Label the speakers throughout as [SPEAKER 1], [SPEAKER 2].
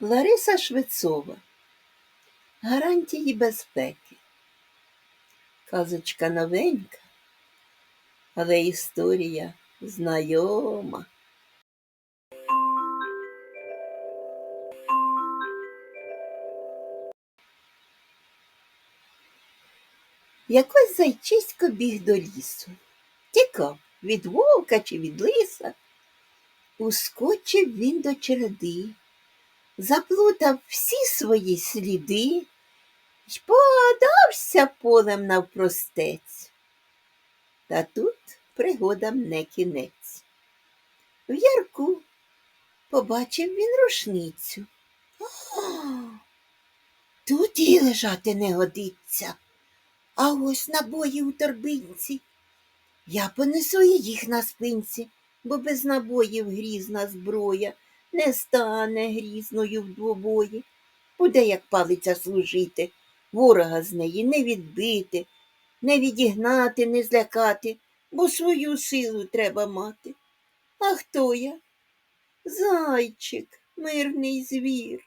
[SPEAKER 1] Лариса Швецова. Гарантії безпеки. Казочка новенька, але історія знайома. Якось зайчисько біг до лісу. Тікав від вовка чи від лиса. Ускочив він до череди, заплутав всі свої сліди й подався полем навпростець. Та тут пригодам не кінець. В ярку побачив він рушницю. Тут і лежати не годиться. А ось набої у торбинці. Я понесу їх на спинці, бо без набоїв грізна зброя не стане грізною в двобої. Буде, як палиця служити, ворога з неї не відбити, не відігнати, не злякати, бо свою силу треба мати. А хто я? Зайчик, мирний звір,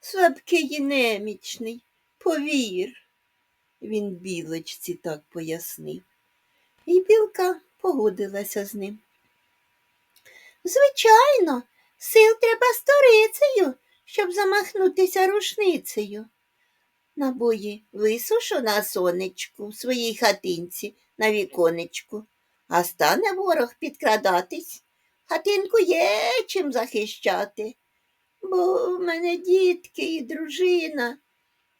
[SPEAKER 1] слабкий і немічний, повір. Він білочці так пояснив. І білка погодилася з ним. Звичайно, сил треба сторицею, щоб замахнутися рушницею. Набої висушу на сонечку в своїй хатинці на віконечку, а стане ворог підкрадатись. Хатинку є чим захищати, бо в мене дітки і дружина,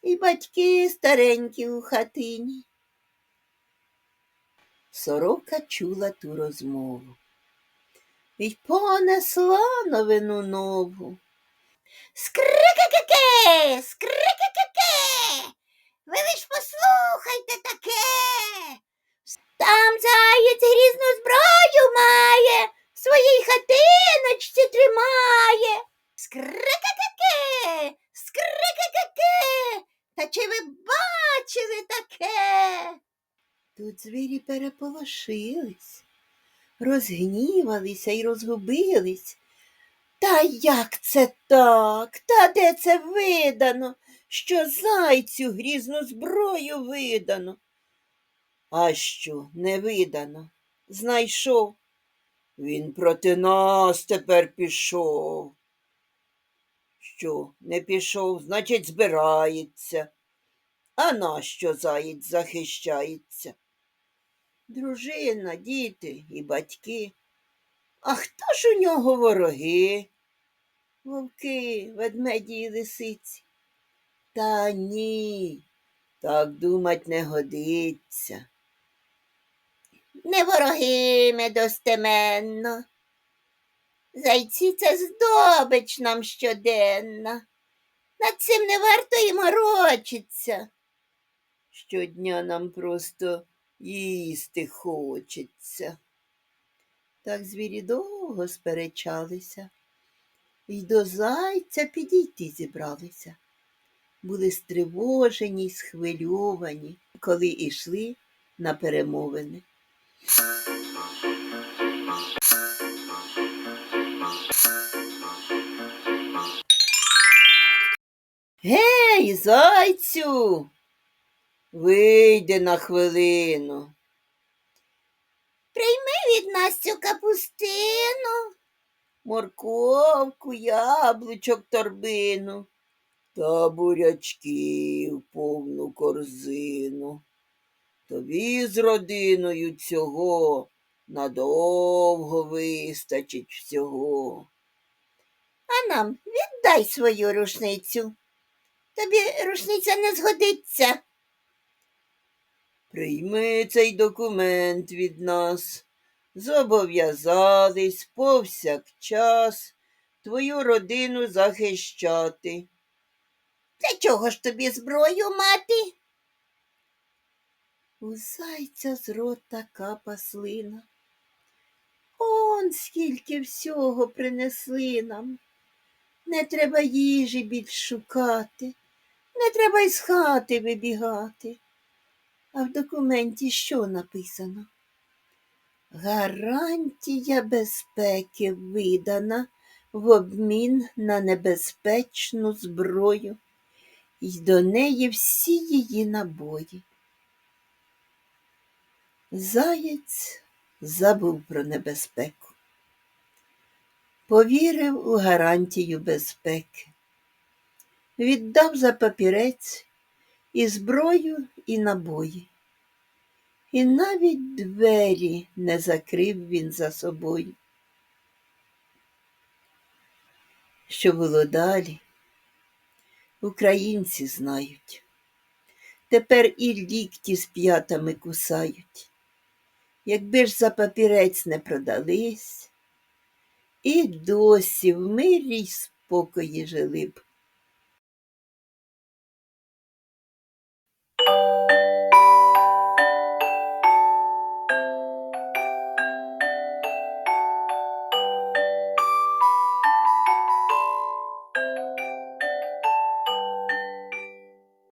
[SPEAKER 1] і батьки старенькі у хатині. Сорока чула ту розмову й понесла новину нову. Скрикакаке, скрикакаке, ви лиш послухайте таке. Там заєць грізну зброю має, в своїй хатиночці тримає. Скрикакаке, скрикакаке, та чи ви бачили таке? Тут звірі переполошились, розгнівалися й розгубились. Та як це так? Та де це видано, що зайцю грізну зброю видано? А що не видано? Знайшов. Він проти нас тепер пішов. Що, не пішов, значить, збирається. А нащо заєць захищається? Дружина, діти і батьки. А хто ж у нього вороги? Вовки, ведмеді і лисиці. Та ні, так думать не годиться. Не вороги ми достеменно. Зайці це здобич нам щоденна. Над цим не варто і морочиться. Щодня нам просто їсти хочеться. Так звірі довго сперечалися і до зайця підійти зібралися. Були стривожені й схвильовані, коли йшли на перемовини. Гей, зайцю, вийди на хвилину. Прийми від нас цю капустину, морковку, яблучок, торбину та бурячків повну корзину. Тобі з родиною цього надовго вистачить всього. А нам віддай свою рушницю. Тобі рушниця не згодиться. Прийми цей документ від нас. Зобов'язались повсякчас твою родину захищати. Для чого ж тобі зброю мати? У зайця з рота капа слина. Он скільки всього принесли нам. Не треба їжі більш шукати, не треба із хати вибігати. А в документі що написано? Гарантія безпеки видана в обмін на небезпечну зброю й до неї всі її набої. Заєць забув про небезпеку, повірив у гарантію безпеки, віддав за папірець і зброю, і набої. І навіть двері не закрив він за собою. Що було далі, українці знають. Тепер і лікті з п'ятами кусають. Якби ж за папірець не продались, і досі в мирі й спокої жили б. Thank you.